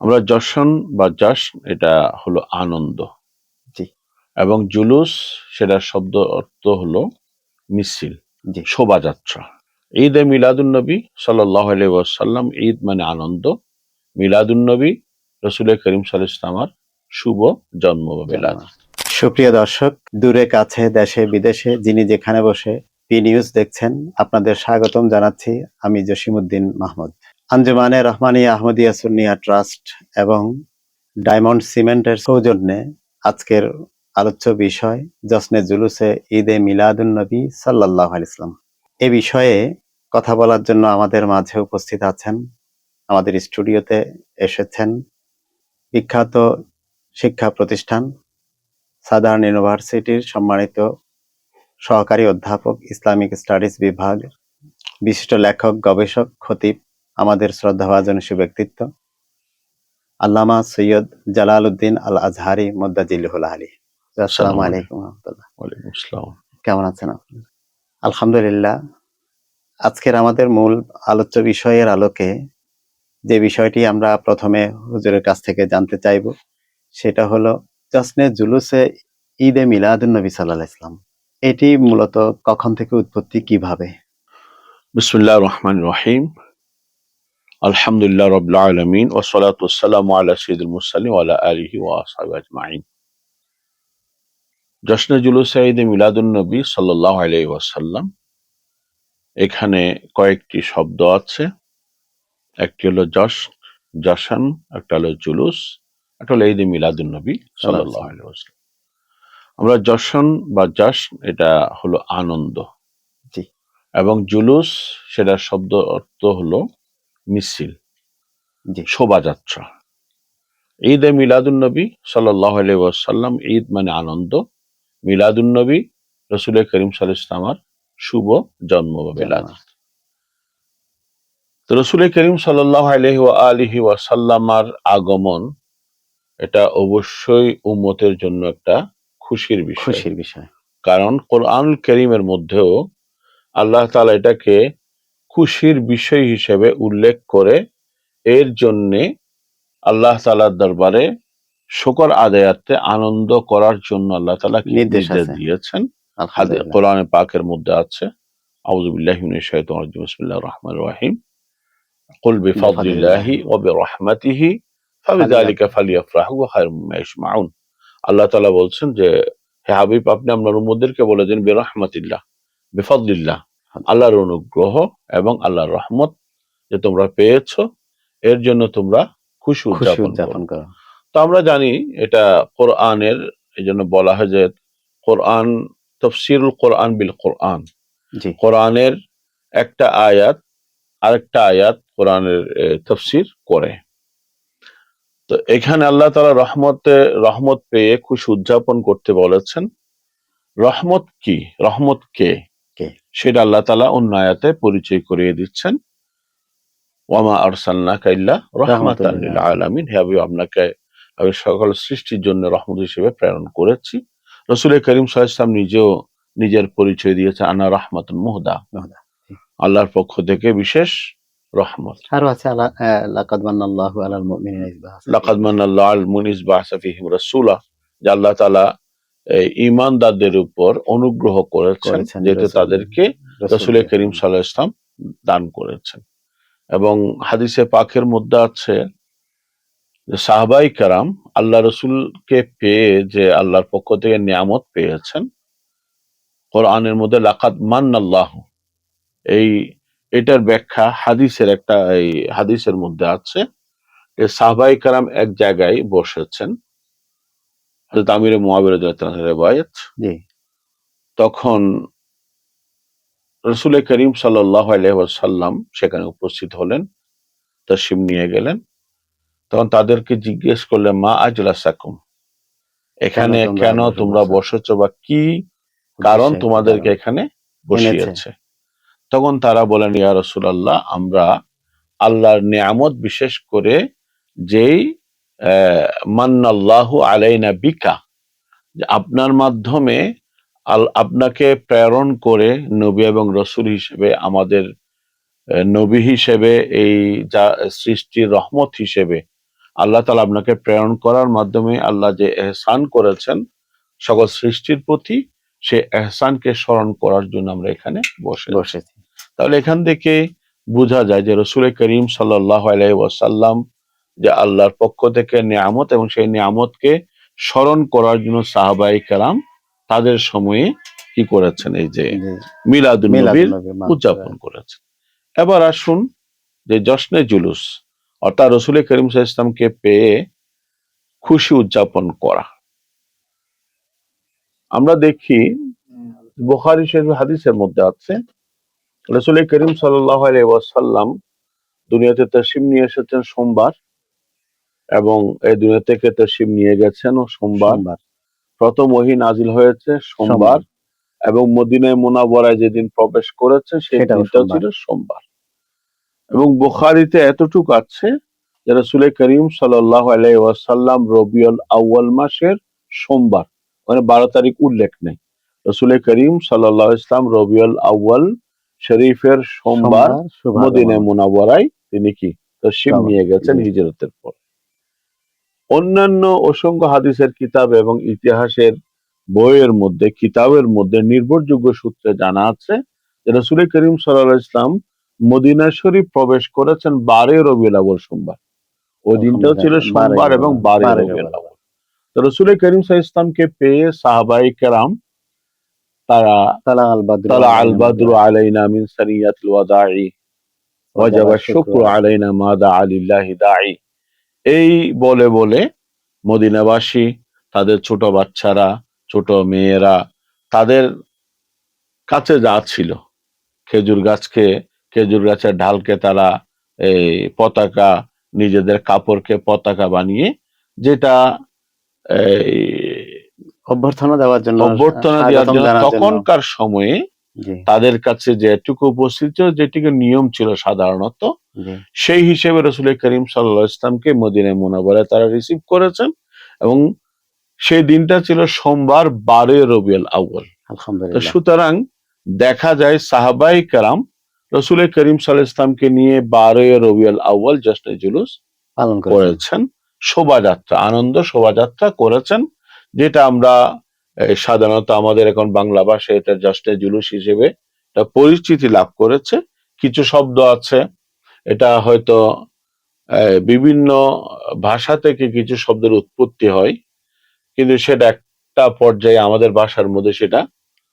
আমরা যশন বা যশ এটা হলো আনন্দ। জি। এবং জুলুস সেটা শব্দ অর্থ হলো মিছিল জি। শোভাযাত্রা। ঈদ এ মিলাদুন্নবী সাল্লাহ সাল্লাম ঈদ মানে আনন্দ। মিলাদুন্নবী রসুল করিম সাল ইসলামার শুভ জন্ম বা মিলাদ। সুপ্রিয় দর্শক দূরে কাছে দেশে বিদেশে যিনি যেখানে বসে পি নিউজ দেখছেন আপনাদের স্বাগতম জানাচ্ছি। আমি জসিমউদ্দিন মাহমুদ। আঞ্জুমানে রহমানী আহমদিয়া সুন্নিয়া ট্রাস্ট এবং ডায়মন্ড সিমেন্টের সৌজন্যে আজকের আলোচ্য বিষয় জসনে জুলুসে ঈদে মিলাদুন নবী সাল্লাহ ইসলাম এ বিষয়ে কথা বলার জন্য আমাদের মাঝে উপস্থিত আছেন, আমাদের স্টুডিওতে এসেছেন বিখ্যাত শিক্ষা প্রতিষ্ঠান সাদার্ন ইউনিভার্সিটির সম্মানিত সহকারী অধ্যাপক ইসলামিক স্টাডিজ বিভাগ বিশিষ্ট লেখক, গবেষক, খতিব আমাদের শ্রদ্ধাভাজন ব্যক্তিত্ব আল্লামা সৈয়দ জালাল উদ্দিন আল। আজহারি মোদ্দাজিল্লুল আলী আসসালামু আলাইকুম রহমতুল্লাহ। কেমন আছেন আপনি? আলহামদুলিল্লাহ আজকের আমাদের মূল আলোচ্য বিষয়ের আলোকে যে বিষয়টি আমরা প্রথমে হুজুরের কাছ থেকে জানতে চাইব সেটা হলো জসনে জুলুসে ঈদে মিলাদুন নবী সাল্লাহ ইসলাম এটি মূলত কখন থেকে উৎপত্তি কীভাবে? বিসমুল্লাহ রহমান রহিম। আলহামদুলিল্লাহ রবিল আলমিন ওসলাত ওসালাম আল্লাহ সঈদুল মুসালিম আল্লাহ আলহি ওয়াসাব আজমাইন জশ্নে জুলুস ঈদে মিলাদুন্নবী সাল্লাহ আলাই ওয়াসাল্লাম এখানে কয়েকটি শব্দ আছে। একটি হলো যশ জশন একটা হলো জুলুস একটা হলো ঈদে মিলাদুন্নবী সাল্লাহ আলাই ওয়াসাল্লাম আমরা যশন বা যশ এটা হলো আনন্দ। জি। এবং জুলুস সেটা শব্দ অর্থ হলো মিছিল শোভাযাত্রা। ঈদ এ মিলাদুন্নবী সাল্লাহ সাল্লাম ঈদ মানে আনন্দ। মিলাদুন্নবী রসুল করিম সাল ইসলামার শুভ জন্ম বা মিলাদ। তো রসুল করিম সাল্লাহ আলহি আলিহি ওয়াসাল্লামার আগমন এটা অবশ্যই উম্মতের জন্য একটা খুশির বিষয়। খুশির বিষয়। কারণ কোরআন করিমের মধ্যেও আল্লাহ তালা এটাকে খুশির বিষয় হিসেবে উল্লেখ করে এর জন্যে আল্লাহ তালার দরবারে শকর আদায়াতে আনন্দ করার জন্য আল্লাহ তালা নির্দেশ দিয়েছেন? কোরআনে পাকের মধ্যে আছে রাজিম বিসমিল্লাহির রহমানির রহিম। কুল বিফাদলিল্লাহি ওয়া বিরহমাতিহি ফাবিযালিকা ফালিয়াফরাহু ওয়া খায়রুম আল্লাহ তাআলা বলছেন যে হে হাবিব আপনি আপনার উম্মতদেরকে বলে দিন বিরহমাতিল্লাহ বিফাদলিল্লাহ আল্লাহর অনুগ্রহ এবং আল্লাহর রহমত যে তোমরা পেয়েছ এর জন্য তোমরা খুশি উদযাপন করো। তো আমরা জানি এটা কোরআনের এই জন্য বলা হয় যে কোরআন তফসিরুল কোরআন বিল কোরআন। কোরআনের একটা আয়াত আরেকটা আয়াত কোরআনের তফসির করে। তো এখানে আল্লাহ তাআলা রহমতে রহমত পেয়ে খুশি উদযাপন করতে বলেছেন। রহমত কি? রহমত কে? সেটা আল্লাহ তাআলা অন্য আয়াতে পরিচয় করিয়ে দিচ্ছেন। ওয়ামা আরসালনাকা ইল্লা রাহমাতাল লিল আলামিন হে হাবিব আপনাকে আমি সকল সৃষ্টির জন্য রহমত হিসেবে প্রেরণ করেছি। রসুল করিম সাল্লাম নিজেও নিজের পরিচয় দিয়েছে আনা রহমাতুল মুহদা। আল্লাহর পক্ষ থেকে বিশেষ রহমত। আরও আছে লাকাদ মান্নাল্লাহু আলাল মুমিনিনা ইয লাকাদ মান্নাল্লাহু আল মুনিস বাসা ফিহিম রাসূলা যে আল্লাহ তাআলা এই ঈমানদারদের উপর অনুগ্রহ করেছেন রাসূল- তাদেরকে রসুল করিম সাল্লাহ ইসলাম দান করেছেন। এবং হাদিসে পাখের মধ্যে আছে সাহবাই কারাম আল্লাহ রসুলকে পেয়ে যে আল্লাহর পক্ষ থেকে নিয়ামত পেয়েছেন কোরআনের মধ্যে লাকাত মান আল্লাহ এই এটার ব্যাখ্যা হাদিসের একটা এই হাদিসের মধ্যে আছে যে সাহাবাই কারাম এক জায়গায় বসেছেন। হযরত আমির মুয়াবির রেবায়ত তখন রসুল করিম সাল্লাম সেখানে উপস্থিত হলেন তসিম নিয়ে গেলেন। তখন তাদেরকে জিজ্ঞেস করলেন মা আজলাসাকুম? এখানে কেন তোমরা বসে? বসেছো বা কি কারণ তোমাদেরকে। এখানে বসিয়েছে। তখন তারা বলেন ইয়া রসুলাল্লাহ আমরা আল্লাহর নিয়ামত বিশেষ করে যেই মান্নাল্লাহু আলাইনা বিকা আপনার মাধ্যমে আল- আপনাকে প্রেরণ করে নবী এবং রসুল হিসেবে আমাদের নবী হিসেবে এই যা সৃষ্টির রহমত হিসেবে আল্লাহ তালা আপনাকে প্রেরণ করার মাধ্যমে আল্লাহ যে এহসান করেছেন সকল সৃষ্টির প্রতি সে এহসানকে স্মরণ করার জন্য আমরা এখানে বসে বসেছি। তাহলে এখান থেকে বোঝা যায় যে রসুল করিম সাল্লাহ ওয়াসাল্লাম যে আল্লাহর পক্ষ থেকে নিয়ামত এবং সেই নিয়ামতকে স্মরণ করার জন্য সাহাবাই কালাম তাদের সময়ে কি করেছেন? এই যে মিলাদুল নবীর উদযাপন করেছেন। এবার আসুন যে জশ্নে জুলুস অর্থাৎ রসুল করিম ইসলামকে পেয়ে খুশি উদযাপন করা। আমরা দেখি বুখারী শরীফ হাদিসের মধ্যে আছে রসুল করিম সাল্লাহ ওয়াসাল্লাম দুনিয়াতে তসিম নিয়ে এসেছেন সোমবার। এবং এই দুনিয়া থেকে তসিম নিয়ে গেছেন ও সোমবার। প্রথম ওহি নাজিল হয়েছে সোমবার। এবং মদিনায় মোনাবরায় যেদিন প্রবেশ করেছে সেই দিনটা ছিল সোমবার। এবং বুখারিতে এতটুকু আছে যে রসুল করিম সাল্লাহ ওয়াসাল্লাম রবিউল আউয়াল মাসের সোমবার মানে বারো তারিখ উল্লেখ নেই। রসুল করিম সাল্লাহ ইসলাম রবিউল আউয়াল শরীফের সোমবার মদিনায়। মোনাবরায় তিনি কি? তসিম আগমন। নিয়ে গেছেন। হিজরতের পর। অন্যান্য অসংখ্য হাদিসের কিতাব এবং ইতিহাসের বইয়ের মধ্যে কিতাবের মধ্যে নির্ভরযোগ্য সূত্রে জানা আছে যে রসুল করিম সাল্লাহ ইসলাম মদিনা শরীফ প্রবেশ করেছেন বারে রবিউল আউয়াল সোমবার। ওই দিনটাও ছিল সোমবার এবং বারে রবিউল তো রসুল করিম আলাইহি ইসলামকে পেয়ে সাহাবাই কেরাম তারা তালা আল বাদরু তালা আল বাদরু আলাইনা মিন সানিয়াতিল ওয়াদাই ওয়াজাবা শুকরু। আলাইনা মা দা আলিল্লাহি দাঈ। এই বলে বলে মদিনাবাসী তাদের ছোট বাচ্চারা ছোট মেয়েরা তাদের কাছে যা ছিল খেজুর গাছকে খেজুর গাছের ঢালকে তারা এই পতাকা নিজেদের কাপড়কে পতাকা বানিয়ে যেটা অভ্যর্থনা দেওয়ার জন্য অভ্যর্থনা দেওয়ার জন্য। তখনকার সময়ে তাদের কাছে যেটুকু উপস্থিত ছিল যেটুকু নিয়ম ছিল সাধারণত সেই হিসেবে রসুল করিম সাল্লাহ ইসলামকে মদিনায় মোনাবারে তারা রিসিভ করেছেন এবং সেই দিনটা ছিল সোমবার বারে রবিউল আলহামদুলিল্লাহ। সুতরাং দেখা যায় সাহাবাই কারাম রসুল করিম সাল ইসলামকে নিয়ে বারে রবিউল আউয়াল জাস্ট জুলুস পালন করেছেন শোভাযাত্রা আনন্দ শোভাযাত্রা করেছেন যেটা আমরা সাধারণত আমাদের এখন বাংলা ভাষায় এটা জাস্ট জুলুস হিসেবে এটা পরিচিতি লাভ করেছে। কিছু শব্দ আছে এটা হয়তো বিভিন্ন ভাষা থেকে কিছু শব্দের উৎপত্তি হয় কিন্তু সেটা একটা পর্যায়ে আমাদের ভাষার মধ্যে সেটা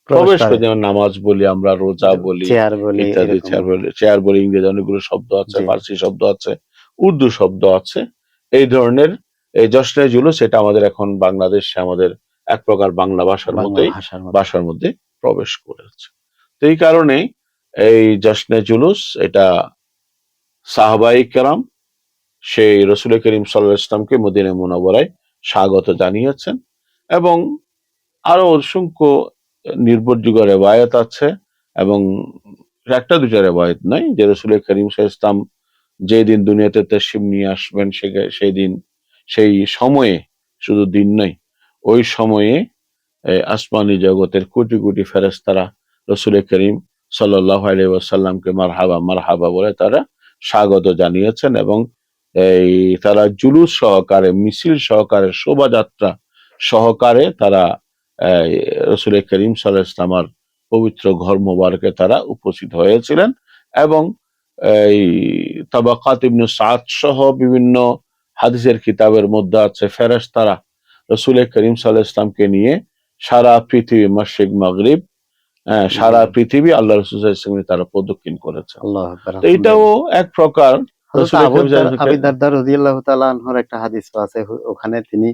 প্রবেশ করে। যেমন নামাজ বলি আমরা রোজা বলি চেয়ার বলি ইত্যাদি চেয়ার বলি চেয়ার বলি ইংরেজি অনেকগুলো শব্দ আছে। ফার্সি শব্দ আছে উর্দু শব্দ আছে। এই ধরনের এই জশ্নে জুলুস এটা আমাদের এখন বাংলাদেশে আমাদের এক প্রকার বাংলা ভাষার মতোই ভাষার মধ্যে। ভাষার মধ্যে প্রবেশ করেছে তো এই কারণে এই জশ্নে জুলুস এটা সাহাবাই কেরাম সেই রসুল করিম সাল্লাহ ইসলামকে মদিনা মুনাবরায় স্বাগত জানিয়েছেন এবং আরও অসংখ্য নির্ভরযোগ্য রেবায়ত আছে এবং একটা দুটা রেবায়ত নয় যে রসুল করিম আলাইহি ইসলাম যেদিন দুনিয়াতে তসিম নিয়ে আসবেন সেই দিন সেই সময়ে শুধু দিন নয় ওই সময়ে আসমানি জগতের কোটি কোটি ফেরেশতারা রসুল করিম সাল্লাহ আলাইহি ওয়াসাল্লামকে মারহাবা মারহাবা বলে তারা স্বাগত জানিয়েছেন এবং, এই, তারা জুলুস সহকারে, মিছিল সহকারে, শোভাযাত্রা সহকারে তারা রসুল করিম সাল্লাহ ইসলামার পবিত্র ঘর মোবারকে তারা উপস্থিত হয়েছিলেন এবং, এই, তাবাকাত ইবনু সাদ সহ বিভিন্ন হাদিসের কিতাবের মধ্যে আছে ফেরেশতারা রসুল করিম সাল্লাহ ইসলামকে নিয়ে সারা পৃথিবী মাসিক মাগরিব সারা পৃথিবী আল্লাহ রসুল তারা প্রদক্ষিণ করেছে। এটাও এক প্রকার একটা হাদিস আছে ওখানে তিনি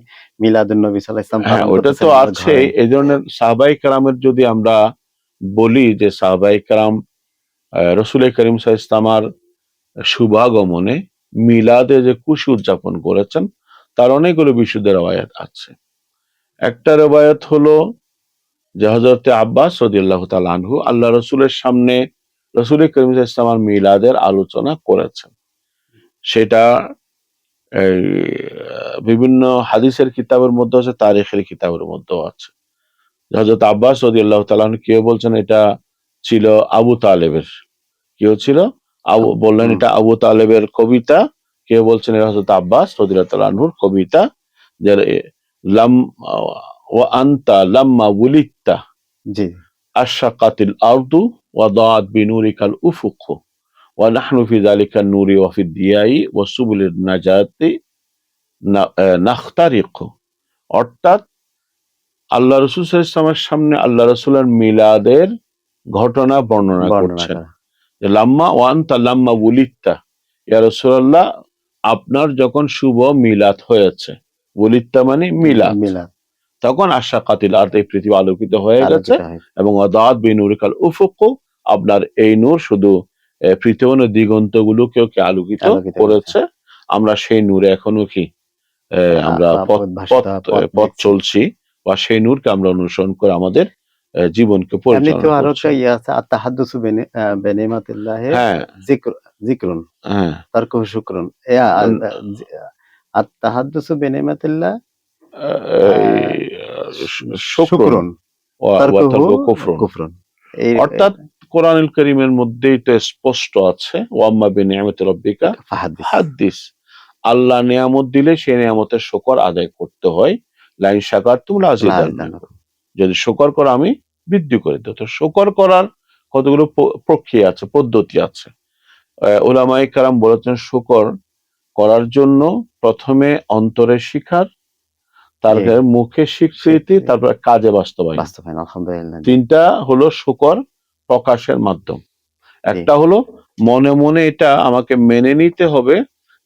হ্যাঁ ওটা তো ওনার আছে। ঘরে। এই ধরনের সাহাবাই কালামের যদি আমরা বলি যে সাহাবাই কালাম রসুল করিম সাহা ইসলামার শুভাগমনে মিলাদে যে খুশি উদযাপন করেছেন তার অনেকগুলো বিশুদ্ধ রবায়াত আছে। একটা রবায়াত হলো যে হজরতে আব্বাস রদিয়াল্লাহ তাল আনহু আল্লাহ রসুলের সামনে রসুল করিম ইসলামার মিলাদের আলোচনা করেছেন। সেটা বিভিন্ন হাদিসের কিতাবের মধ্যে আছে তারিখের কিতাবের মধ্যেও আছে। হজরত আব্বাস রদি আল্লাহ তালান কেউ বলছেন এটা ছিল আবু তালেবের কেউ ছিল আবু বললেন এটা আবু তালেবের কবিতা কেউ বলছেন হজরত আব্বাস রদিরাতাল আনহুর কবিতা যে লাম ওয়া আন্তা লাম্মা উলিত্তা জি। আশাকাতিল আরদু ওয়া দাআত বিনুরিকাল উফুক ওয়া নাহনু ফি যালিকা নূরি ওয়া ফি দিয়াই ওয়া সুবুলিন নাজাতি নাখতারিক। অর্থাৎ আল্লাহ রসুল ইসলামের সামনে আল্লাহ রসুলের মিলাদের ঘটনা বর্ণনা করছেন। করা। লাম্মা ওয়ান তা লাম্মা বুলিত্তা ইয়া রসুল্লাহ আপনার যখন শুভ মিলাদ হয়েছে বুলিত্তা মানে মিলাদ। মিলাদ। তখন আশা কাতিল আর এই পৃথিবী আলোকিত হয়ে গেছে এবং অদাত বিনুরিকাল উফুক আপনার এই নূর শুধু আহ, পৃথিবী দিগন্ত গুলোকেও কি আলোকিত করেছে? আমরা সেই নূরে এখনও কি আহ, আমরা পথ। চলছি বা সেই নূরকে আমরা অনুসরণ করে আমাদের জীবনকে এমনিতেও পরিচালনা আরও একটা ইয়ে আছে আত্মাহাদ্দুসু বেনিমাতিল্লাহি হ্যাঁ। যিকর যিকরুন হ্যাঁ। শুকরুন। বেনিমাতিল্লাহ শুকরুন। কুফরুন। অর্থাৎ কোরআনুল করিমের মধ্যেই তো স্পষ্ট আছে ওয়াম্মা বিনিয়ামতি রব্বিকা হাদিস আল্লাহ নিয়ামত দিলে সেই নিয়ামতের শকর আদায় করতে হয়। লাইন শাকার তুমি লাজিদান্নাকুম। যদি শকর করা আমি বৃদ্ধি করে দেব তো শকর করার কতগুলো প্রক্রিয়া আছে পদ্ধতি আছে। ওলামাই কারাম বলেছেন শকর করার জন্য প্রথমে অন্তরে শিখার তারপরে মুখে স্বীকৃতি। তারপরে কাজে বাস্তবায়ন। তিনটা হলো শুকর প্রকাশের মাধ্যম। একটা হলো মনে মনে এটা আমাকে মেনে নিতে হবে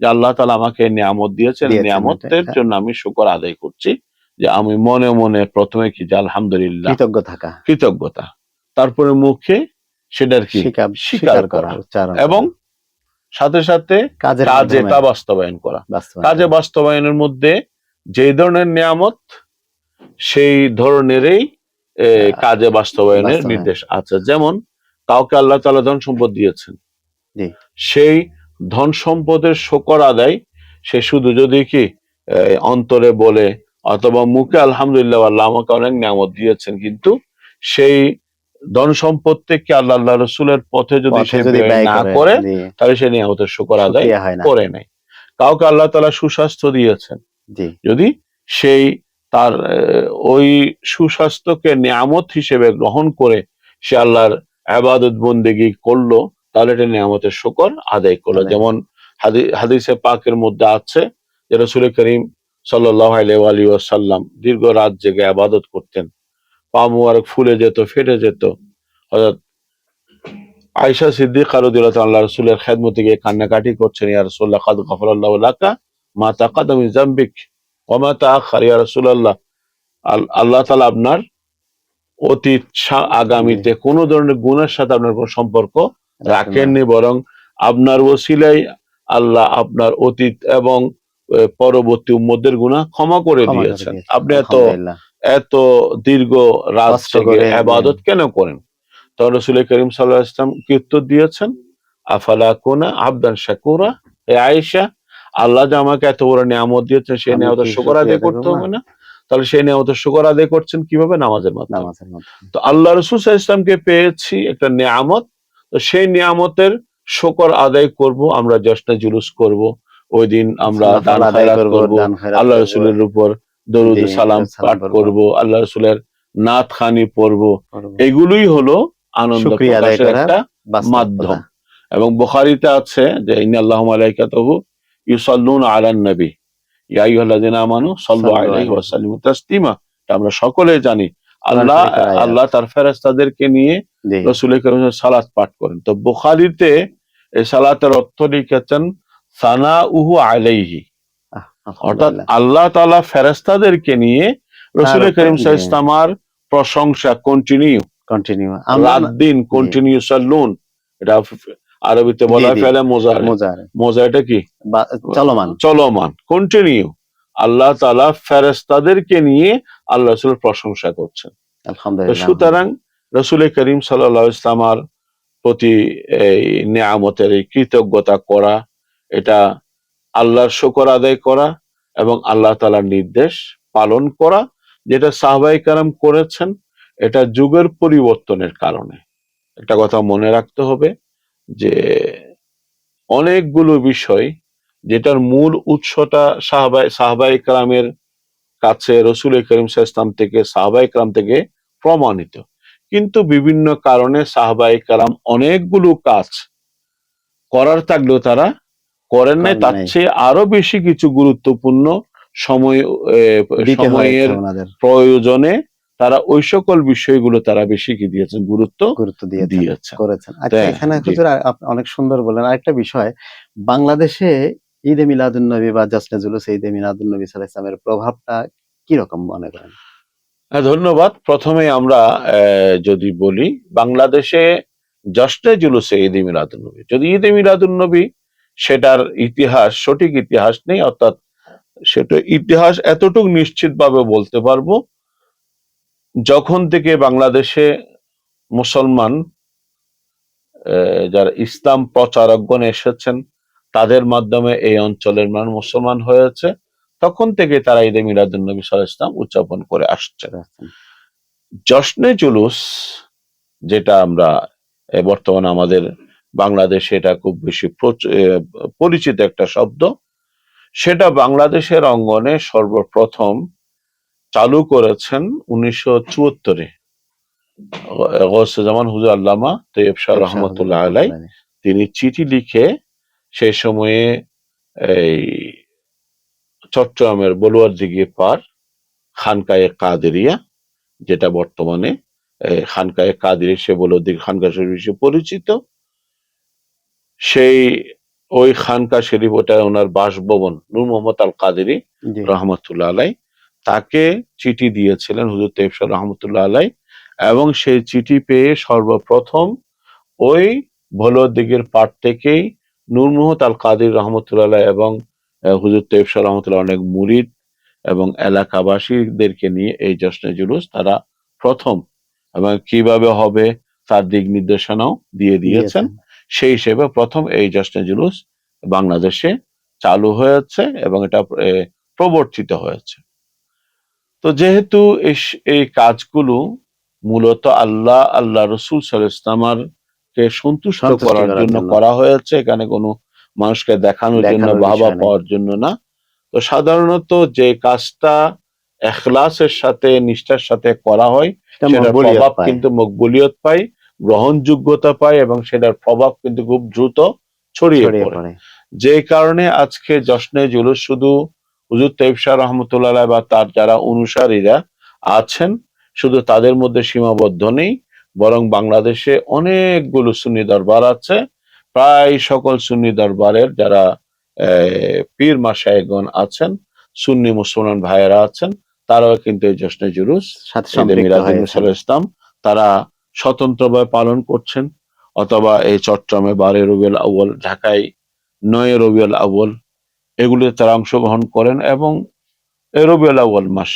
যে আল্লাহ তালা আমাকে নিয়ামত দিয়েছেন, নিয়ামতের জন্য আমি শুকর আদায় করছি। যে আমি মনে মনে প্রথমে কি যে আলহামদুলিল্লাহ কৃতজ্ঞ থাকা। কৃতজ্ঞতা। তারপরে মুখে সেটার কি? স্বীকার করা। এবং সাথে সাথে কাজে তা বাস্তবায়ন করা। কাজে বাস্তবায়নের মধ্যে যে ধরনের নিয়ামত সেই ধরনেরই কাজে বাস্তবায়নের নির্দেশ আছে। যেমন কাউকে আল্লাহ তালা ধন সম্পদ দিয়েছেন। সেই ধন সম্পদের শকর আদায় সে শুধু যদি কি অন্তরে বলে অথবা মুখে আলহামদুলিল্লাহ আল্লাহ আমাকে অনেক নিয়ামত দিয়েছেন কিন্তু সেই ধন সম্পদ থেকে আল্লাহ আল্লাহ রসুলের পথে যদি সে না করে, তাহলে সে নিয়ামতের শকর আদায় করে নেয় কাউকে আল্লাহ তাআলা সুস্বাস্থ্য দিয়েছেন। যদি সেই তার ওই সুস্বাস্থ্যকে নিয়ামত হিসেবে গ্রহণ করে সে আল্লাহর আবাদত বন্দেগি করল তাহলে এটা নিয়ামতের শুকর আদায় করল। যেমন হাদিসে পাকের মধ্যে আছে যে রসুল করিম সাল্লাহ আলী সাল্লাম দীর্ঘ রাত জেগে আবাদত করতেন। পা মুবারক ফুলে যেত ফেটে যেত। হঠাৎ আয়সা সিদ্দিক আরদিল্লাহ আল্লাহ রসুলের খেদমতে গিয়ে কান্নাকাটি করছেন ইয়া রসুল্লাহ কাদ গফরাল্লাহ লাকা মা তাকাদাম জামবিক ইয়া রাসূলুল্লাহ আল- আল্লাহ তাআলা আপনার অতীত আগামীতে কোনো ধরনের গুণের সাথে আপনার কোনো সম্পর্ক রাখেননি বরং আপনার ওসিলাই আল্লাহ আপনার অতীত এবং পরবর্তী উম্মদের গুনাহ ক্ষমা করে দিয়েছেন। আপনি এত এত দীর্ঘ রাত আবাদত কেন করেন? তখন রসুল করিম সাল্লাহ ইসলাম কি উত্তর দিয়েছেন আফালা কোনা আবদান শাকুরা? আয়েশা আল্লাহ যে আমাকে এত বড় নিয়ামত দিয়েছেন সেই আমি নিয়ামতের শুকর আদায় করতে হবে না? তাহলে সেই নিয়ামতের শুকর আদায় করছেন কীভাবে? নামাজের মাধ্যমে। তো আল্লাহ রসুল ইসলামকে পেয়েছি একটা নিয়ামত। তো সেই নিয়ামতের শুকর আদায় করব আমরা জশ্নে জুলুস করব। ওই দিন আমরা দান খয়রাত করব আল্লাহ রসুলের উপর দরুদ সালাম পাঠ করব। আল্লাহ রসুলের নাথ খানি পড়ব। এগুলোই হলো আনন্দ প্রকাশের একটা মাধ্যম। এবং বুখারীতে আছে যে ইন্নাল্লাহু মালাইকাতাহু ইউসাল্লুনা আলান নবী। ইয়া আইয়ুহাল্লাযিনা আমানু সাল্লু আলাইহি ওয়া সাল্লিমু তাসলিমা। আমরা সকলে জানি। আল্লাহ আল্লাহ তার ফেরেশতাদেরকে নিয়ে জি। রাসূল সালাত পাঠ করেন। তো বুখারীতে এই সালাতের অর্থ লিখেছেন আলাইহি। আহ, অর্থাৎ আল্লাহ তালা ফেরেশতাদেরকে নিয়ে রাসূল করিম ওয়াসাল্লামার প্রশংসা কন্টিনিউ কন্টিনিউ রাত দিন কন্টিনিউ সাল্লুন। এটা আরবিতে বলা হয় ফেলে মোজার। মোজার। মোজা এটা কি চলমান। চলমান কন্টিনিউ আল্লাহ তাআলা ফেরেশতাদেরকে নিয়ে আল্লাহ রাসূলের প্রশংসা করছেন। আলহামদুলিল্লাহ। সুতরাং রসুল করিম সাল্লাল্লাহু আলাইহি ইসলামার প্রতি এই নিয়ামতের এই কৃতজ্ঞতা করা এটা আল্লাহর শুকর আদায় করা এবং আল্লাহ তাআলার নির্দেশ পালন করা, যেটা সাহবাই কারাম করেছেন, এটা যুগের পরিবর্তনের কারণে। একটা কথা মনে রাখতে হবে যে, অনেকগুলো বিষয় যেটার মূল উৎসটা সাহবাই সাহবাই কালামের কাছে রসুল করিম ইসলাম থেকে সাহবাই কালাম থেকে প্রমাণিত। কিন্তু বিভিন্ন কারণে সাহবাই কালাম অনেকগুলো কাজ করার থাকলেও তারা করেন নাই তার চেয়ে আরও বেশি কিছু গুরুত্বপূর্ণ সময় সময়ের প্রয়োজনে তারা ওই সকল বিষয়গুলো তারা বেশি কি দিয়েছেন গুরুত্ব গুরুত্ব দিয়ে দিয়েছেন। করেছেন। আচ্ছা হ্যাঁ, এখানে হুজুর অনেক সুন্দর বললেন। আরেকটা বিষয় বাংলাদেশে ঈদে মিলাদুন নবী বা জাসনে জুলুস ঈদে মিলাদুন নবী সাল্লাল্লাহু আলাইহি ওয়াসাল্লামের প্রভাবটা কি রকম মনে করেন? হ্যাঁ ধন্যবাদ। প্রথমে আমরা আহ, যদি বলি বাংলাদেশে জশ্নে জুলুসে ঈদ মিলাদুন্নবী যদি ঈদ মিলাদুন্নবী সেটার ইতিহাস সঠিক ইতিহাস নেই অর্থাৎ সেটা ইতিহাস এতটুকু নিশ্চিতভাবে বলতে পারব যখন থেকে বাংলাদেশে মুসলমান যারা ইসলাম প্রচারকগণ এসেছেন তাদের মাধ্যমে এই অঞ্চলের মান মুসলমান হয়েছে তখন থেকে তারা ঈদে মিলাদুন্নবী আলাইহি ইসলাম উদযাপন করে আসছে জশ্নে জুলুস যেটা আমরা বর্তমানে আমাদের বাংলাদেশে এটা খুব বেশি পরিচিত একটা শব্দ। সেটা বাংলাদেশের অঙ্গনে সর্বপ্রথম চালু করেছেন উনিশশো চুয়াত্তরে। গৌসুজ্জামান হুজুর আল্লামা তৈয়ব শাহ রহমতুল্লাহ আলাই তিনি চিঠি লিখে সেই সময়ে এই চট্টগ্রামের বলুয়ার দিঘি পার খানকায়ে কাদেরিয়া যেটা বর্তমানে খানকায়ে কাদের সে বলুয়ার দিঘি খানকা শরীফ হিসেবে পরিচিত। সেই ওই খানকা শরীফ ওটা ওনার বাসভবন নূর মোহাম্মদ আল কাদেরি রহমতুল্লাহ আলাই তাকে চিঠি দিয়েছিলেন হুজুর তেফসর রহমতুল্লাহ আলাই এবং সেই চিঠি পেয়ে সর্বপ্রথম ওই ভোলোর দিকের পাট থেকেই নূর মোহাম্মদ আল কাদির রহমতুল্লাহ আলাই এবং হুজুর তেফসর রহমতুল্লাহ অনেক মুরিদ এবং এলাকাবাসীদেরকে নিয়ে এই জশ্নে জুলুস তারা প্রথম এবং কীভাবে হবে তার দিক নির্দেশনাও দিয়ে দিয়েছেন। সেই হিসেবে প্রথম এই জশ্নে জুলুস বাংলাদেশে চালু হয়েছে এবং এটা প্রবর্তিত হয়েছে। তো যেহেতু এই কাজগুলো মূলত আল্লাহ আল্লাহ রসুল সালামার কে সন্তুষ্ট করার জন্য। করা হয়েছে এখানে কোনো মানুষকে দেখানোর জন্য বাবা পাওয়ার জন্য না। তো সাধারণত যে কাজটা এখলাসের সাথে নিষ্ঠার সাথে করা হয় প্রভাব কিন্তু মকবুলিয়ত পায়। গ্রহণযোগ্যতা পায় এবং সেটার প্রভাব কিন্তু খুব দ্রুত ছড়িয়ে পড়ে। যে কারণে আজকে জশ্নে জুলুস শুধু হুজুর তৈব শাহ রহমতুল্লাহ বা তার যারা অনুসারীরা আছেন শুধু তাদের মধ্যে সীমাবদ্ধ নেই বরং বাংলাদেশে অনেকগুলো সুন্নি দরবার আছে। প্রায় সকল সুন্নি দরবারের যারা আহ, পীর মাসায়গণ আছেন সুন্নি মুসলমান ভাইয়েরা আছেন তারাও কিন্তু এই জশ্নে জুলুস সাথে ইসলাম তারা স্বতন্ত্রভাবে পালন করছেন অথবা এই চট্টগ্রামে বারে রবিউল আউ্বল ঢাকায় নয় রবিউল আউ্বল এগুলিতে তারা অংশগ্রহণ করেন এবং রবিউল আউ্বল মাস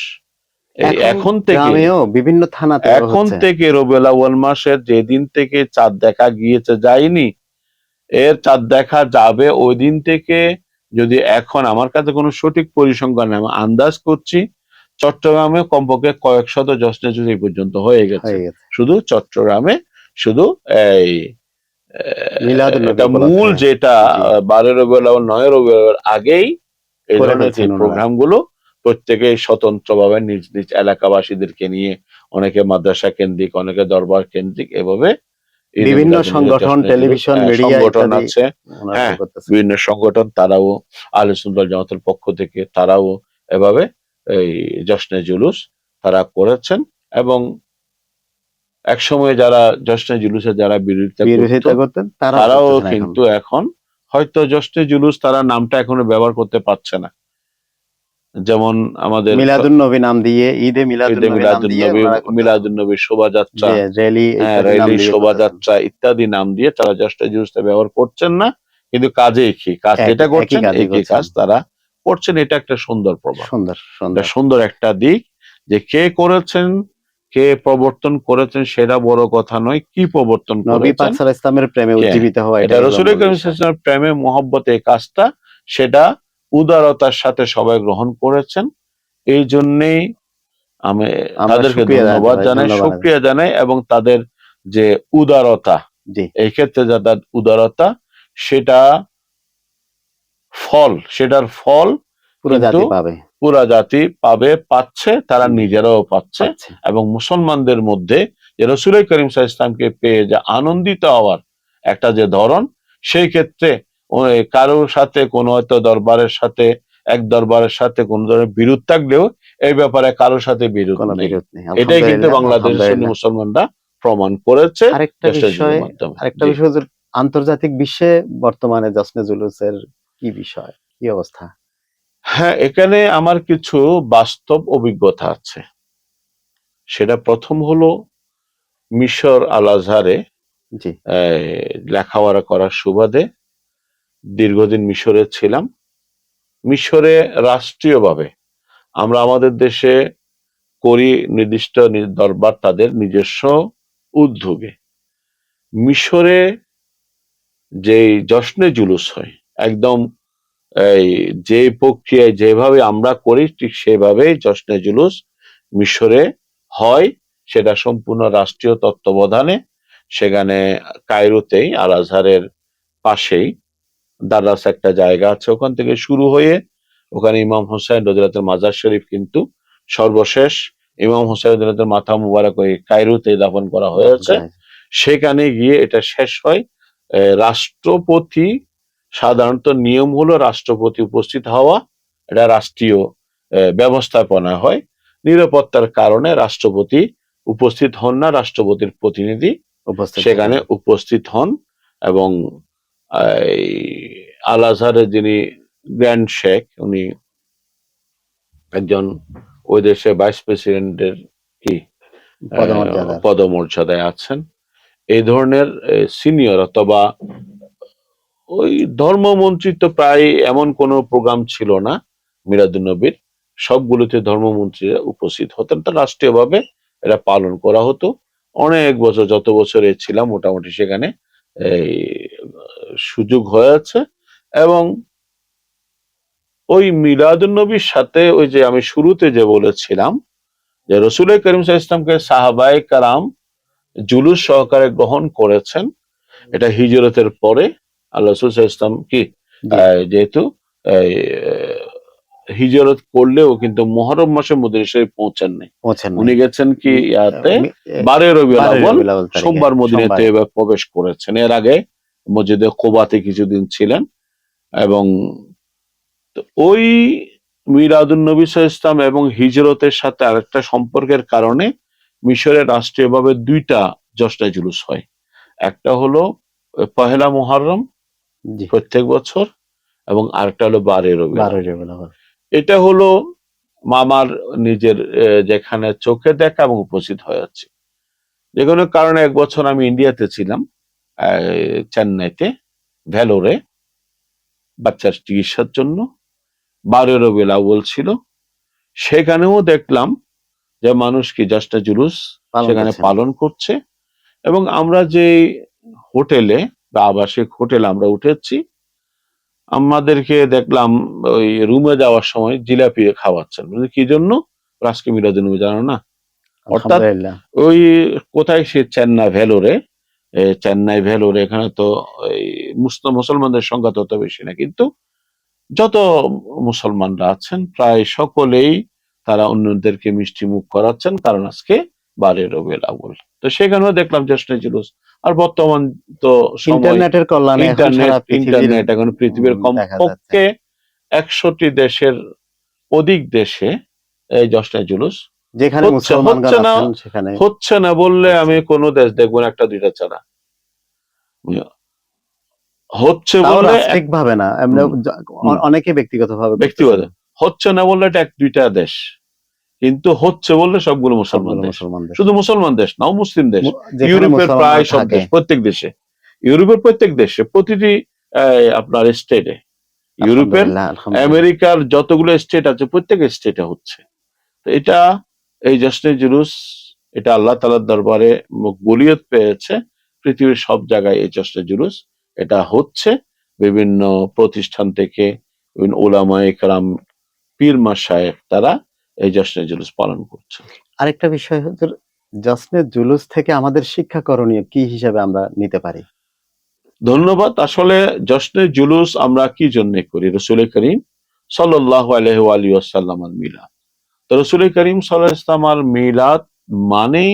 এই এখন থেকে বিভিন্ন থানা এখন থেকে রবিউল আউ্বল মাসের যেদিন থেকে চাঁদ দেখা গিয়েছে যায়নি এর চাঁদ দেখা যাবে ওই দিন থেকে। যদি এখন আমার কাছে কোনো সঠিক পরিসংখ্যান আমি আন্দাজ করছি চট্টগ্রামে কমপক্ষে কয়েক শত জশ্নে জুড়ে এই পর্যন্ত হয়ে গেছে। শুধু চট্টগ্রামে শুধু এই। মূল যেটা জি। বারো রবিউল নয় রবিউল আগেই এই ধরনের প্রোগ্রামগুলো প্রত্যেকেই স্বতন্ত্রভাবে নিজ নিজ এলাকাবাসীদেরকে নিয়ে অনেকে মাদ্রাসা কেন্দ্রিক অনেকে দরবার কেন্দ্রিক এভাবে বিভিন্ন সংগঠন, টেলিভিশন, হ্যাঁ, মিডিয়া সংগঠন আছে। হ্যাঁ, বিভিন্ন সংগঠন তারাও আলোচনা জামাতের পক্ষ থেকে তারাও এভাবে এই জশ্নে জুলুস তারা করেছেন এবং এক সময় যারা জশ্নে জুলুসে যারা বিরোধিতা বিরোধিতা করতেন তারাও। কিন্তু এখন হয়তো জশ্নে জুলুস তারা নামটা এখনও ব্যবহার করতে পারছে না। যেমন আমাদের মিলাদুন নবী নাম দিয়ে ঈদে মিলাদুন নবী মিলাদুন নবী শোভাযাত্রা র্যালি হ্যাঁ, র্যালি শোভাযাত্রা ইত্যাদি নাম দিয়ে তারা জশ্নে জুলুসটা ব্যবহার করছেন না কিন্তু কাজে একই কাজ যেটা করছেন একই কাজ তারা করছেন এটা একটা সুন্দর প্রভাব সুন্দর সুন্দর। সুন্দর একটা দিক যে কে করেছেন কে প্রবর্তন করেছেন সেটা বড় কথা নয় কি প্রবর্তন করেছেন ইসলামের প্রেমে উজ্জীবিত হওয়া এটা রসুল। সাল্লাল্লাহু প্রেমে মহব্বত কাজটা সেটা উদারতার সাথে সবাই গ্রহণ করেছেন। এই জন্যেই আমি তাদেরকে ধন্যবাদ জানাই। শুক্রিয়া জানাই এবং তাদের যে উদারতা এই ক্ষেত্রে যাদের উদারতা সেটা ফল সেটার ফল পুরো জাতি পাবে। পুরা জাতি পাবে পাচ্ছে তারা নিজেরাও পাচ্ছে। এবং মুসলমানদের মধ্যে যে রসুল করিম সাহা ইসলামকে পেয়ে যে আনন্দিত হওয়ার একটা যে ধরন সেই ক্ষেত্রে কারোর সাথে কোনো হয়তো দরবারের সাথে এক দরবারের সাথে কোন ধরনের বিরোধ থাকলেও এই ব্যাপারে কারোর সাথে বিরোধ নেই। এটাই কিন্তু বাংলাদেশের মুসলমানরা প্রমাণ করেছে আরেকটা বিষয় আরেকটা বিষয় আন্তর্জাতিক বিশ্বে বর্তমানে জশ্নে জুলুসের কি বিষয়? কি অবস্থা? হ্যাঁ এখানে আমার কিছু বাস্তব অভিজ্ঞতা আছে। সেটা প্রথম হলো মিশর আল আজহারে লেখাপড়া করার সুবাদে দীর্ঘদিন মিশরে ছিলাম। মিশরে রাষ্ট্রীয়ভাবে আমরা আমাদের দেশে করি নির্দিষ্ট দরবার তাদের নিজস্ব উদ্যোগে। মিশরে যেই জশ্নে জুলুস হয় একদম এই যে প্রক্রিয়ায় যেভাবে আমরা করি ঠিক সেভাবেই জশ্নে জুলুস মিশরে হয়। সেটা সম্পূর্ণ রাষ্ট্রীয় তত্ত্বাবধানে। সেখানে কায়রোতেই আল আজহারের পাশেই দারাস একটা জায়গা আছে ওখান থেকে শুরু হয়ে ওখানে ইমাম হোসেন রদিরাতের মাজার শরীফ কিন্তু সর্বশেষ। ইমাম হোসেন রদিরাতের মাথা মুবারক ওই কায়রোতে দাফন করা হয়েছে। সেখানে গিয়ে এটা শেষ হয় রাষ্ট্রপতি সাধারণত নিয়ম হলো রাষ্ট্রপতি উপস্থিত হওয়া এটা রাষ্ট্রীয় ব্যবস্থাপনা হয়। নিরাপত্তার কারণে রাষ্ট্রপতি উপস্থিত হন না রাষ্ট্রপতির প্রতিনিধি সেখানে উপস্থিত হন এবং আল আজহারের যিনি গ্র্যান্ড শেখ উনি একজন ওই দেশে ভাইস প্রেসিডেন্টের কি? পদমর্যাদায় আছেন। এই ধরনের সিনিয়র অথবা ওই ধর্মমন্ত্রী তো প্রায় এমন কোনো প্রোগ্রাম ছিল না মিরাদুন নবীর সবগুলোতে ধর্মমন্ত্রীরা উপস্থিত হতেন। তা রাষ্ট্রীয়ভাবে এটা পালন করা হতো। অনেক বছর, যত বছরে ছিলাম, মোটামুটি সেখানে এই, সুযোগ হয়েছে এবং ওই মিলাদুন নবীর সাথে ওই যে আমি শুরুতে যে বলেছিলাম, যে রসুল করিম ইসলামকে সাহাবাই কারাম জুলুস সহকারে গ্রহণ করেছেন। এটা হিজরতের পরে আল্লাহ ইসলাম কি? যেহেতু হিজরত করলেও কিন্তু মহরম মাসে মদিনা শরীফ পৌঁছান নাই। উনি গেছেন কি ইয়াতে বারে তারিখে, সোমবার মদিনাতে এবার প্রবেশ করেছেন। এর আগে মসজিদে কোবাতে কিছুদিন ছিলেন এবং ওই মিরাদুন নবী ইসলাম এবং হিজরতের সাথে আরেকটা সম্পর্কের কারণে মিশরের রাষ্ট্রীয়ভাবে দুইটা জশ্নে জুলুস হয়। একটা হলো পহেলা মুহররম জি প্রত্যেক বছর এবং আরেকটা হলো বারে রবি এটা হলো মামার নিজের যেখানে চোখে দেখা এবং উপস্থিত হয়েছে যে কোনো কারণে এক বছর আমি ইন্ডিয়াতে ছিলাম চেন্নাইতে ভ্যালোরে বাচ্চার চিকিৎসার জন্য। বারো রবিউল আউয়াল ছিল সেখানেও দেখলাম যে মানুষ কি জাস্টা জুলুস সেখানে পালন করছে। এবং আমরা যে হোটেলে আবাসিক হোটেল আমরা উঠেছি। আমাদেরকে দেখলাম ওই রুমে যাওয়ার সময় জিলাপি খাওয়াচ্ছেন। কি জন্য? আজকে মিরাদিন জানো না? অর্থাৎ ওই কোথায় সে চেন্নাই ভেলোরে চেন্নাই ভেলোরে এখানে তো মুসলমানদের সংখ্যা তত বেশি না কিন্তু যত মুসলমানরা আছেন প্রায় সকলেই তারা অন্যদেরকে মিষ্টি মুখ করাচ্ছেন কারণ আজকে বারে রবিউল আউয়াল। তো সেখানেও দেখলাম জশ্নে জুলুস আর বর্তমান তো ইন্টারনেটের কল্যাণে ইন্টারনেট ইন্টারনেট এখন পৃথিবীর কমপক্ষে একশোটি দেশের অধিক দেশে এই জশ্নে জুলুস যেখানে হচ্ছে- না- সেখানে হচ্ছে না বললে আমি কোনো দেশ দেখব না একটা দুইটা ছাড়া হচ্ছে এক- ভাবে না। অনেকে ব্যক্তিগত। ভাবে ব্যক্তিগত হচ্ছে না বললে এটা এক দুইটা দেশ। কিন্তু হচ্ছে বললে সবগুলো মুসলমান দেশ। শুধু মুসলমান দেশ নাও মুসলিম দেশ। ইউরোপের প্রায় সব দেশ প্রত্যেক দেশে। ইউরোপের প্রত্যেক দেশে প্রতিটি আপনার স্টেটে ইউরোপের। আমেরিকার যতগুলো স্টেট আছে প্রত্যেক স্টেটে হচ্ছে। তো এটা এই জশ্নে জুলুস এটা আল্লাহ তালার দরবারে মকবুলিয়ত পেয়েছে। পৃথিবীর সব জায়গায় এই জশ্নে জুলুস। এটা হচ্ছে বিভিন্ন প্রতিষ্ঠান থেকে ওলামা একরাম পীর মাসায়েক তারা এই জশ্নে জুলুস পালন করছে। আরেকটা বিষয় হচ্ছে জশ্নে জুলুস থেকে আমাদের শিক্ষা করণীয় কি হিসাবে আমরা নিতে পারি? ধন্যবাদ। আসলে জশ্নে জুলুস আমরা কি জন্য করি? রসুল করিম সাল্লাহ আলহ আলী আসাল্লামার মিলাদ। তো রসুল করিম সাল্লাহ ইসলামার মিলাদ মানেই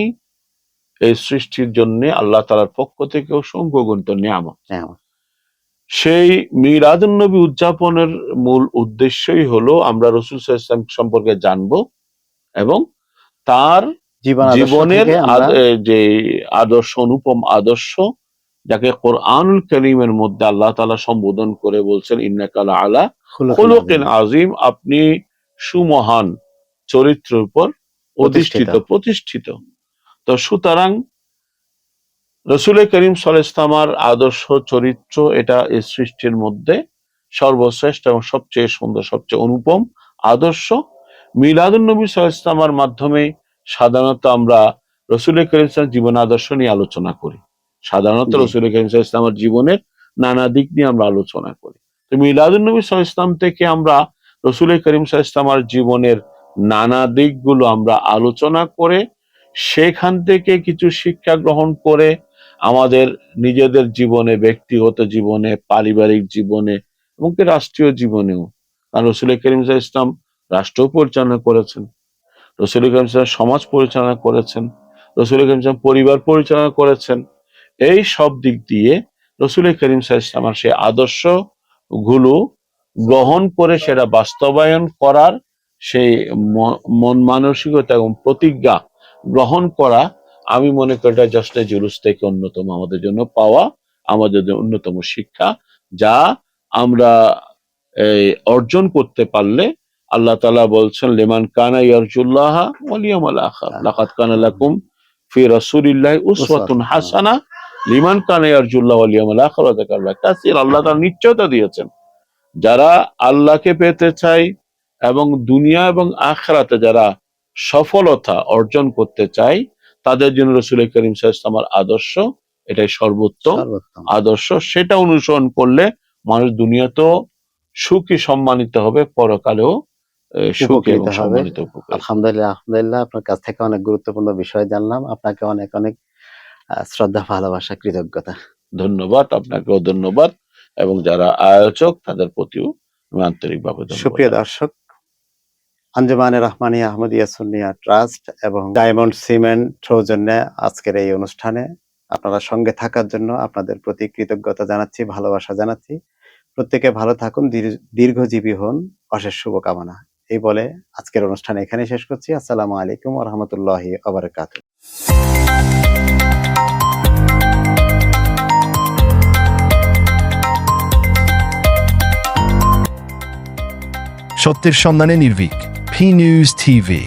এই সৃষ্টির জন্য আল্লাহ তালার পক্ষ থেকে অসংখ্য গুণিত নিয়ামত। হ্যাঁ, সেই মিলাদুন্নবী উদযাপনের মূল উদ্দেশ্যই হলো আমরা রসুল ওয়াসাল্লাম সম্পর্কে জানব এবং তার জীবনের যে আদর্শ অনুপম আদর্শ যাকে কোরআনুল করিমের মধ্যে আল্লাহ তাআলা সম্বোধন করে বলছেন ইন্নাকালা আলা খুলুকিন খুলুকিন আজিম আপনি সুমহান চরিত্রের উপর অধিষ্ঠিত। প্রতিষ্ঠিত। তো সুতরাং রসুল করিম সালামার আদর্শ চরিত্র এটা এই সৃষ্টির মধ্যে সর্বশ্রেষ্ঠ এবং সবচেয়ে সুন্দর সবচেয়ে অনুপম আদর্শ। মিলাদুন্নবী সালামার মাধ্যমে সাধারণত আমরা রসুল করিম সাল্লামের জীবন আদর্শ নিয়ে আলোচনা করি। সাধারণত। রসুল করিম সাল্লামের জীবনের নানা দিক নিয়ে আমরা আলোচনা করি। তো মিলাদুন্নবী সাল্লাম থেকে আমরা রসুল করিম সাল্লামার জীবনের নানা দিকগুলো আমরা আলোচনা করে সেখান থেকে কিছু শিক্ষা গ্রহণ করে আমাদের নিজেদের জীবনে, ব্যক্তিগত জীবনে, পারিবারিক জীবনে এমনকি রাষ্ট্রীয় জীবনেও। কারণ রসুল করিম ইসলাম রাষ্ট্র পরিচালনা করেছেন। রসুল করিম আলাইহি সমাজ পরিচালনা করেছেন। রসুল করিম আলাইহি পরিবার পরিচালনা করেছেন। এই সব দিক দিয়ে রসুল করিম ইসলামের সেই আদর্শগুলো গ্রহণ করে সেটা বাস্তবায়ন করার সেই মন মানসিকতা এবং প্রতিজ্ঞা গ্রহণ করা আমি মনে করি এটা জাস্ট জুলুস থেকে অন্যতম আমাদের জন্য পাওয়া আমাদের অন্যতম শিক্ষা যা আমরা এই, অর্জন করতে পারলে আল্লাহ তালা বলছেন লেমান কানা ইয়ারজুল্লাহ ওয়ালিয়ামাল লাকাদ কানা লাকুম ফি রাসূলিল্লাহি উসওয়াতুন হাসানা লিমান কানা ইয়ারজুল্লাহ ওয়ালিয়ামাল ওয়া কাসীর আল্লাহ তাআলা নিশ্চয়তা দিয়েছেন। যারা আল্লাহকে পেতে চায় এবং দুনিয়া এবং আখরাতে যারা সফলতা অর্জন করতে চায় তাদের জন্য রসুল করিম সাল্লামের আদর্শ এটাই সর্বোত্তম আদর্শ। সেটা অনুসরণ করলে মানুষ দুনিয়াতেও সুখী সম্মানিত হবে পরকালেও আলহামদুলিল্লাহ আলহামদুলিল্লাহ আপনার কাছ থেকে অনেক গুরুত্বপূর্ণ বিষয় জানলাম। আপনাকে অনেক অনেক শ্রদ্ধা ভালোবাসা কৃতজ্ঞতা। ধন্যবাদ আপনাকেও ধন্যবাদ। এবং যারা আয়োজক তাদের প্রতিও আন্তরিকভাবে সুপ্রিয় দর্শক আঞ্জুমানে রহমানী আহমদিয়া সুন্নিয়া ট্রাস্ট এবং ডায়মন্ড সিমেন্ট সৌজন্যে আজকের এই অনুষ্ঠানে আপনারা সঙ্গে থাকার জন্য আপনাদের প্রতি কৃতজ্ঞতা জানাচ্ছি, ভালোবাসা জানাচ্ছি। প্রত্যেকে ভালো থাকুন দীর্ঘজীবী হন, অশেষ শুভকামনা। এই বলে আজকের অনুষ্ঠান এখানে শেষ করছি। আসসালামু আলাইকুম রহমতুল্লাহি আবরকাত সত্যের সন্ধানে নির্ভীক। P news TV